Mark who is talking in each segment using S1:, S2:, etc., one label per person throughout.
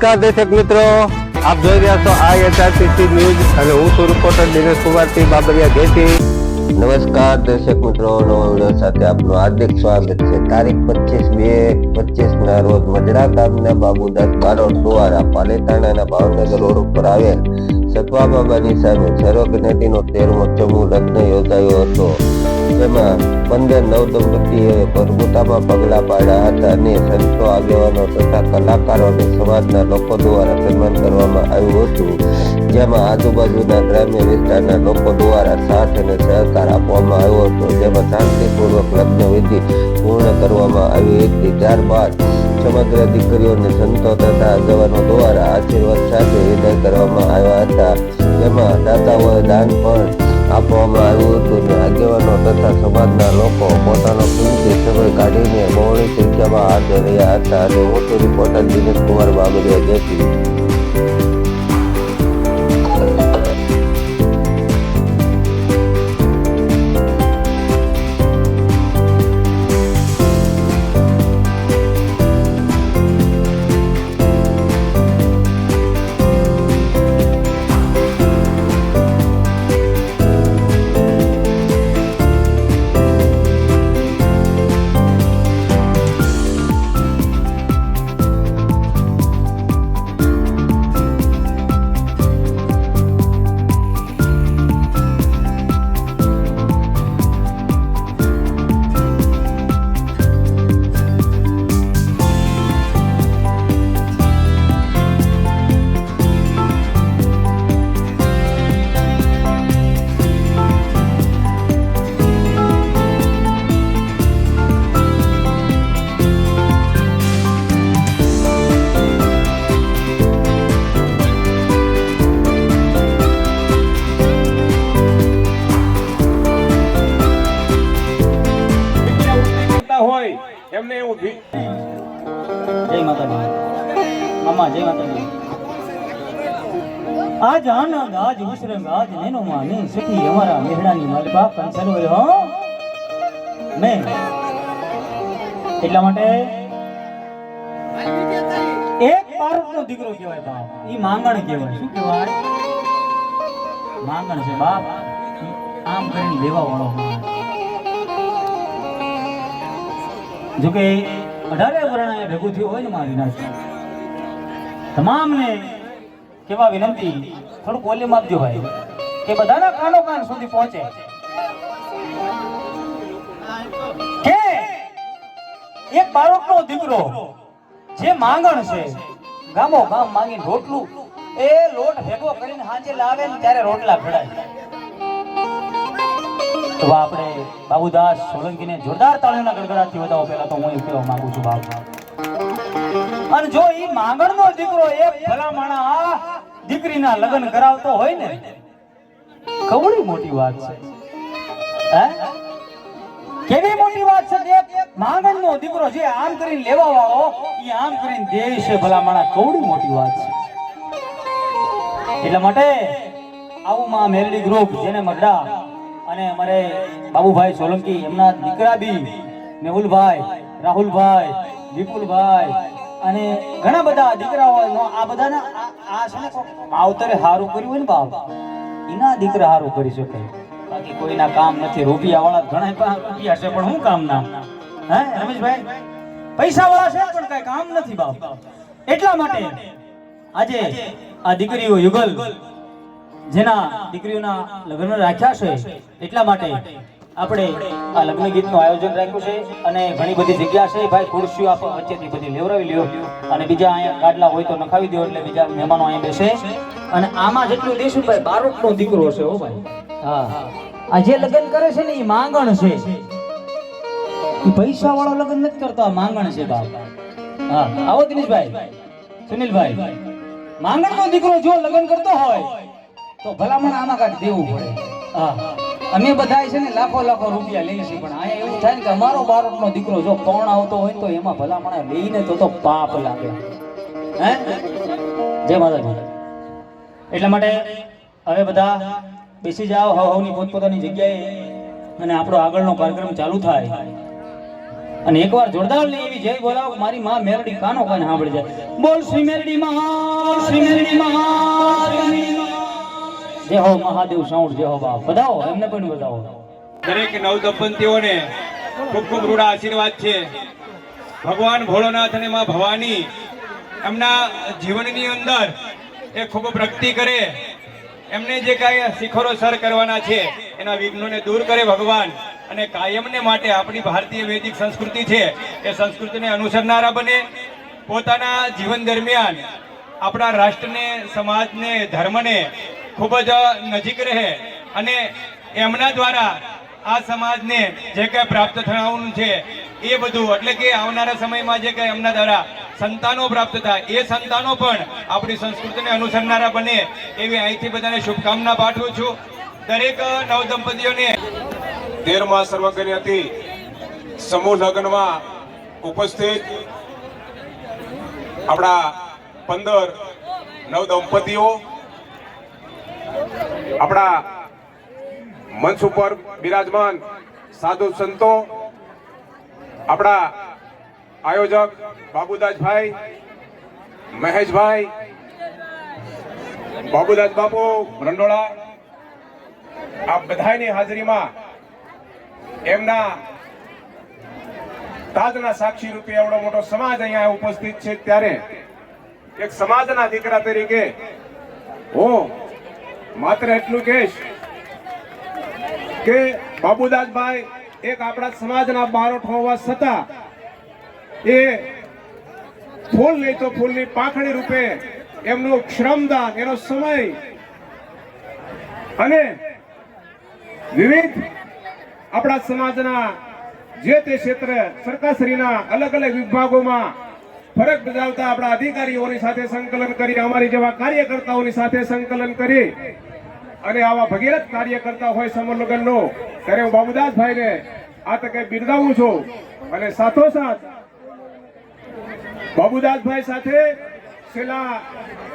S1: નમસ્કાર દર્શક મિત્રો. આપ જોઈ રહ્યા છો આ એચઆરટીસી ન્યૂઝ અને હું છું રિપોર્ટર દિનેશ કુમારસિંહ બાબરિયા ઘેટી. નમસ્કાર દર્શક મિત્રો નવા સાથે આપનું હાર્દિક સ્વાગત છે. તારીખ પચીસ બે પચીસ ના રોજ મજરા ગામના બાબુદાસ બારોટ દ્વારા પાલેતાણાના ભાવનગર રોડ ઉપર આવેલ સતવા બાબાની સામે સર્વજ્ઞાતિનો તેરમો ચમુ લગ્ન યોજાયો હતો. જેમાં પંદર નવ દંપતીઓએ પરભુતામાં પગલા પાડ્યા હતા અને સંતો આગેવાનો તથા કલાકારો અને સમાજના લોકો દ્વારા સન્માન કરવામાં આવ્યું હતું. જેમાં આજુબાજુના ગ્રામ્ય વિસ્તારના લોકો દ્વારા સાથ અને સહકાર આપવામાં આવ્યો હતો. જેમાં શાંતિપૂર્વક લગ્ન પૂર્ણ કરવામાં આવી હતી. ત્યારબાદ સમગ્ર દીકરીઓને સંતો તથા આગેવાનો દ્વારા આશીર્વાદ સાથે વિદાય કરવામાં આવ્યા હતા. જેમાં દાતાઓએ દાન પણ આપવામાં આવ્યું હતું અને આગેવાનો તથા સમાજના લોકો પોતાનો કિંમતી સમય કાઢીને બહોળી સંખ્યામાં હાજર રહ્યા હતા. અને મોટું રિપોર્ટર દિનેશ કુમાર બાબરિયા જેથી
S2: આજ આનંદ નેનો માં સખી અમારા મેહડાની મલબા કંસલ હો? મેં. એટલા માટે એક પારકનો દીકરો કહેવાય બાપ. ઈ માંગણ કહેવાય. શું કહેવાય? માંગણ છે, બાપ. આમ કરીને લેવા વાળો જોકે અઢારે વર્ણ ભેગું થયું હોય ને મારી નાચ તમામને કેવા વિનંતી થોડુંક વોલ્યુમ આપજો ભાઈ. કે બધાના કાનો કાન સુધી પહોંચે. કે એક બાળકનો દીકરો જે માંગણ છે, ગામો ગામ માંગીને રોટલું, એ લોટ ભેગો કરીને હાજે લાવે ને ત્યારે રોટલા ભેડાય તો આપણે બાબુદાસ સોલંકીને જોરદાર તાળીઓના ગડગડાટથી વધાવો પહેલા તો હું એ કહેવા માંગુ છું બાબુ અને જો એ માંગણનો દીકરો એક ભલા માણા દીકરીના લગ્ન કરાવતો હોય ને કવડી મોટી વાત છે. કેવી મોટી વાત છે કે માંગણ નો દીકરો જે આમ કરીને લેવા વાળો એ આમ કરીને દે છે ભલા માણા કવડી મોટી વાત છે. એટલા માટે આવું માં મેલડી ગ્રુપ જેને મરડા અને અમારે બાબુભાઈ સોલંકી, એમના દીકરા બી, મેહુલભાઈ, રાહુલભાઈ, વિપુલભાઈ અને ઘણા બધા દીકરાઓ નો આ બધાના આ છે ને માવતરે સારું કર્યું હોય ને બાપ એના દીકરા સારું કરી શકે. બાકી કોઈના કામ નથી. રૂપિયા વાળા ઘણા રૂપિયા છે, પણ શું કામ ના હે, રમેશભાઈ? પૈસા વાળા છે, પણ કઈ કામ નથી બાપ એટલા માટે આજે આ દીકરીઓ યુગલ, જેના દીકરીઓના લગ્ન રાખ્યા છે, એટલા માટે આપણે આ લગ્ન ગીતનું આયોજન રાખ્યું છે અને ઘણી બધી જગ્યા છે. ભાઈ, ખુરશીઓ આપણે વચ્ચેથી બધી લેવરાવી લ્યો અને બીજા અહીંયા ગાડલા હોય તો નખાવી દો એટલે બીજા મહેમાનો અહીંયા બેસે. અને આમાં જેટલું દેશું ભાઈ, બારોટનો દીકરો છે હો ભાઈ. હા. આ જે લગ્ન કરે છે ને એ માંગણ છે. એ પૈસા વાળો લગ્ન નથી કરતો, આ માંગણ છે બાપ. હા. આવો દિનેશભાઈ. સુનિલભાઈ. માંગણનો દીકરો જો લગ્ન કરતો હોય, તો ભલામણ આમાં કાંઈક દેવું પડે. હા. અમે બધા છે ને લાખો લાખો રૂપિયા લઈએ છીએ, પણ અહીંયા એવું થાય ને કે અમારો બાળકનો દીકરો જો કોણ આવતો હોય તો એમાં ભલામણ લઈને તો તો પાપ લાગે. હે? જય માતાજી. એટલા માટે હવે બધા બેસી જાઓ હવ હવની પોતપોતાની જગ્યાએ અને આપણો આગળનો કાર્યક્રમ ચાલુ થાય. અને એકવાર જોરદાર લઈ એવી જય બોલાવો મારી માં મેરડી કાનો કાન સાંભળી જાય. બોલ શ્રી મેરડી મહા શ્રી મેરડી માં જય હો મહાદેવ સાઉન્ડ જય હો બાપ. બધાઓ, એમને પણ બધાઓ.
S3: દરેક નવ દંપતીઓને ખૂબ ખૂબ રૂડા આશીર્વાદ છે. ભગવાન ભોળોનાથ અને માં ભવાની એમના જીવનની અંદર એ ખૂબ પ્રગતિ કરે. એમને જે કાંઈ શિખરો સર કરવાના છે, એના વિઘ્નોને દૂર કરે ભગવાન અને કાયમને માટે આપણી ભારતીય વૈદિક સંસ્કૃતિ છે, એ સંસ્કૃતિને અનુસરનારા બને. પોતાના જીવન દરમિયાન આપણા રાષ્ટ્રને, સમાજને, ધર્મને ખૂબ જ નજીક રહે અને એમના દ્વારા આ સમાજને જે કંઈ પ્રાપ્ત થવાનું છે એ બધું, એટલે કે આવનારા સમયમાં જે કંઈ એમના દ્વારા સંતાનો પ્રાપ્ત થાય, એ સંતાનો પણ આપણી સંસ્કૃતિને અનુસરનારા બને એવી અહીંથી બધાને શુભકામના પાઠવું છું. દરેક નવ દંપતીઓને
S4: તેરમાં સર્વજ્ઞ હતી. સમૂહ લગ્નમાં ઉપસ્થિત આપણા પંદર નવ દંપતીઓ આપણા મંચ ઉપર બિરાજમાન સાધુ સંતો, આપણા આયોજક બાબુદાસભાઈ, મહેશભાઈ, બાબુદાસ બાપુ, રંડોળા આ બધાની હાજરીમાં એમના તાજના સાક્ષી રૂપે એવડો મોટો સમાજ અહીંયા ઉપસ્થિત છે. ત્યારે એક સમાજના દીકરા તરીકે હું માત્ર એટલું કહીશ કે બાબુદાસભાઈ એક આપણા સમાજના બારોટ હોવા છતાં એ ફૂલ નહીં તો ફૂલની પાખડી રૂપે એમનું શ્રમદાન, એનો સમય અને વિવિધ આપણા સમાજના જે તે ક્ષેત્ર સરકારશ્રીના અલગ અલગ વિભાગોમાં ફરજ બજાવતા આપણા અધિકારીઓની સાથે સંકલન કરી અમારી જેવા કાર્યકર્તાઓની સાથે સંકલન કરી અને આવા ભગીરથ કાર્યકર્તા હોય સમૂહલગ્નનો ત્યારે હું બાબુદાસભાઈને આ તકે બિરદાવું છું અને સાથોસાથ બાબુદાસભાઈ સાથે છેલ્લા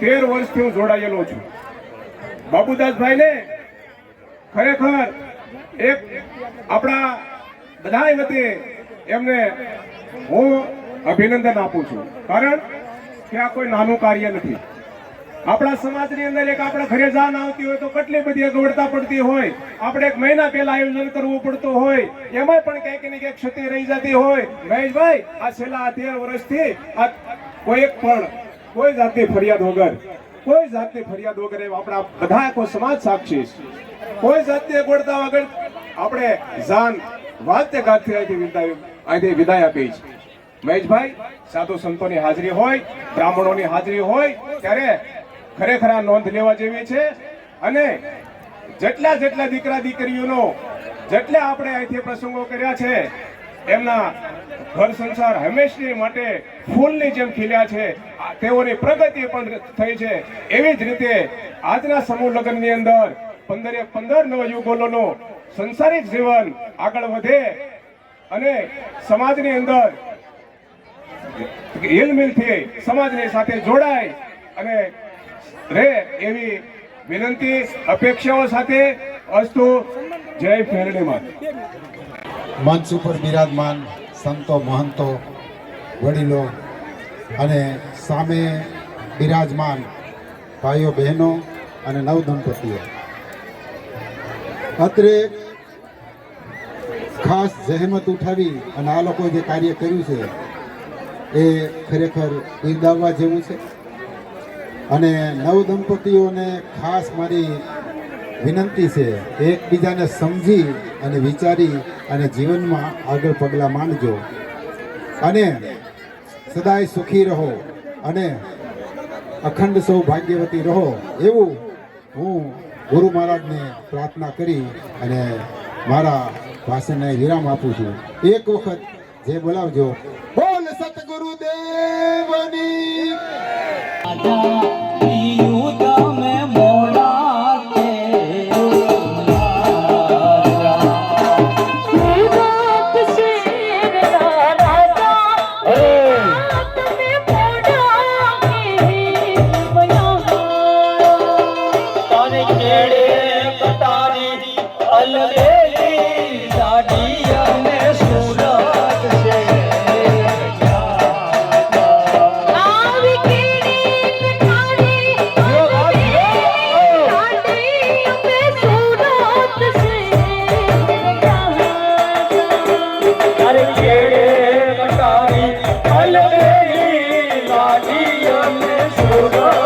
S4: તેર વર્ષથી હું જોડાયેલો છું. બાબુદાસભાઈને ખરેખર એક આપણા બધા વતી એમને હું અભિનંદન આપું છું. કારણ કે આ કોઈ નાનું કાર્ય નથી. આપણા સમાજની અંદર એક આપણા ઘરે જાન આવતી હોય તો કેટલી બધી અગવડતા પડતી હોય. આપણે એક મહિના પહેલા આયોજન કરવું પડતું હોય. એમાં પણ ક્યાંક ને ક્યાંક ક્ષતિ રહી જતી હોય. મહેશભાઈ, આ છેલ્લા તેર વર્ષથી આ કોઈ પણ, કોઈ જાતની ફરિયાદ વગર, કોઈ જાતની ફરિયાદ વગર આપણા બધા આખો સમાજ સાક્ષી કોઈ જાતની અગવડતા વગર આપણે જાન વાતે ગાતે અહીંથી વિદાય અહીંથી વિદાય આપી છે મહેશભાઈ, સાધુ સંતોની હાજરી હોય, બ્રાહ્મણોની હાજરી હોય, ત્યારે ખરેખર આ નોંધ લેવા જેવી છે. અને જેટલા જેટલા દીકરા દીકરીઓનો જેટલા આપણે અહીંથી પ્રસંગો કર્યા છે, એમના ઘર સંસાર હંમેશની માટે ફૂલની જેમ ખીલ્યા છે. તેઓની પ્રગતિ પણ થઈ છે. એવી જ રીતે આજના સમૂહ લગ્નની અંદર પંદરે પંદર નવ યુગોલોનું સંસારિક જીવન આગળ વધે અને સમાજની અંદર હિલમિલથી સમાજની સાથે જોડાય અને રે એવી વિનંતી, અપેક્ષાઓ સાથે અસ્તુ. જય ફેરડીમાં
S5: મંચ ઉપર બિરાજમાન સંતો, મહંતો, વડીલો અને સામે બિરાજમાન ભાઈઓ, બહેનો અને નવ દંપતીઓ. અત્રે ખાસ જહેમત ઉઠાવી અને આ લોકોએ જે કાર્ય કર્યું છે એ ખરેખર બિરદાવવા જેવું છે. અને નવ દંપતીઓને ખાસ મારી વિનંતી છે, એકબીજાને સમજી અને વિચારી અને જીવનમાં આગળ પગલાં માંડજો. અને સદાય સુખી રહો અને અખંડ સૌભાગ્યવતી રહો એવું હું ગુરુ મહારાજને પ્રાર્થના કરી અને મારા ભાષણને વિરામ આપું છું. એક વખત જે બોલાવજો. બોલ સતગુરુદેવની
S2: આજા 감사합니다.